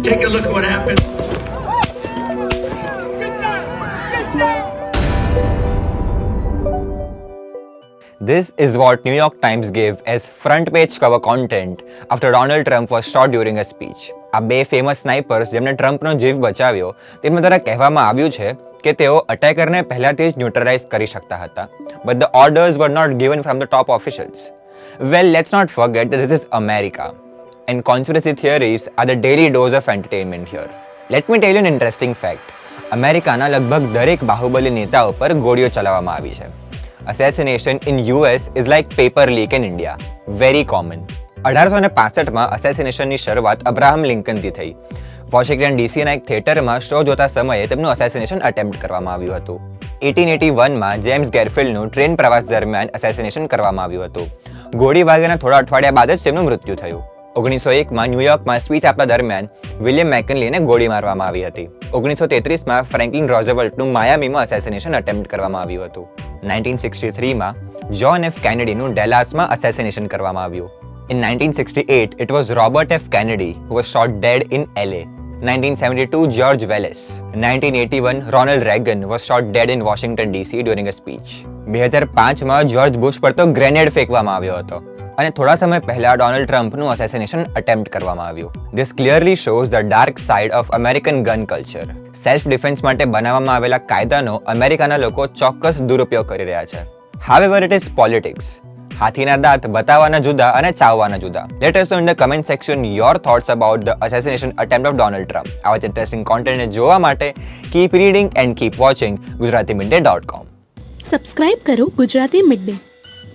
Take a look at what happened. This is what New York Times gave as front page cover content after Donald Trump was shot during a speech. આ બે famous સ્નાઇપર્સ જેમને ટ્રમ્પનો જીવ બચાવ્યો તેમના દ્વારા કહેવામાં આવ્યું છે કે તેઓ અટેકરને પહેલાથી જ ન્યુટ્રલાઇઝ કરી શકતા હતા but the orders were not given from the top officials well let's not forget this is America and theories theories the daily dose dose of here. Here let tell you an interesting fact અમેરિકાના લગભગ દરેક બાહુબલી નેતાઓ પર ગોળીઓ ચલાવવામાં આવી છે assassination in US is like paper leak in India very common અઢારસો ને પાસઠમાં અસેસિનેશનની શરૂઆત અબ્રાહમ લિંકનથી થઈ વોશિંગ્ટન ડીસીના એક થિયેટરમાં શો જોતા સમયે તેમનું અસેસિનેશન અટેમ્પ્ટ કરવામાં આવ્યું હતું એટીન એટી વનમાં જેમ્સ ગેરફિલ્ડનું ટ્રેન પ્રવાસ દરમિયાન અસેસિનેશન કરવામાં આવ્યું હતું ગોળી વાગ્યાના થોડા અઠવાડિયા બાદ જ તેમનું મૃત્યુ થયું. ઓગણીસો એકમાં ન્યૂયોર્કમાં સ્પીચ આપતા દરમિયાન વિલિયમ મેકનલીને ગોળી મારવામાં આવી હતી. ઓગણીસો તેત્રીસમાં ફ્રેન્કલિન રોઝવલ્ટનું માયામીમાં અસેસિનેશન અટેમ્પ્ટ કરવામાં આવ્યું હતું. નાઇન્ટીન સિક્સટી થ્રીમાં જ્હોન એફ કેનેડીનું ડેલાસમાં અસેસિનેશન કરવામાં આવ્યું. In nineteen sixty eight it was Robert F Kennedy who was shot dead in LA 1972 George Wallace 1981 Ronald Reagan was shot dead in Washington DC during a speech. 2005માં George Bush પર તો grenade ફેંકવામાં આવ્યો હતો. અને થોડા સમય પહેલા Donald ટ્રમ્પનું અસેસિનેશન attempt કરવામાં આવ્યું. This clearly shows the dark side of American gun culture self defence માટે બનાવવામાં આવેલા કાયદાનો અમેરિકાના લોકો ચોક્કસ દુરુપયોગ કરી રહ્યા છે. હાવેવર ઇટ ઇઝ પોલિટિક્સ હાથીના દાંત બતાવવાના જુદા અને ચાવવાના જુદા. Let us in the comment section your thoughts about the assassination attempt of Donald Trump આવા જ ઇન્ટરેસ્ટિંગ કોન્ટેન્ટને જોવા માટે keep reading and keep watching Gujarati midday dot com subscribe કરો Gujarati mid day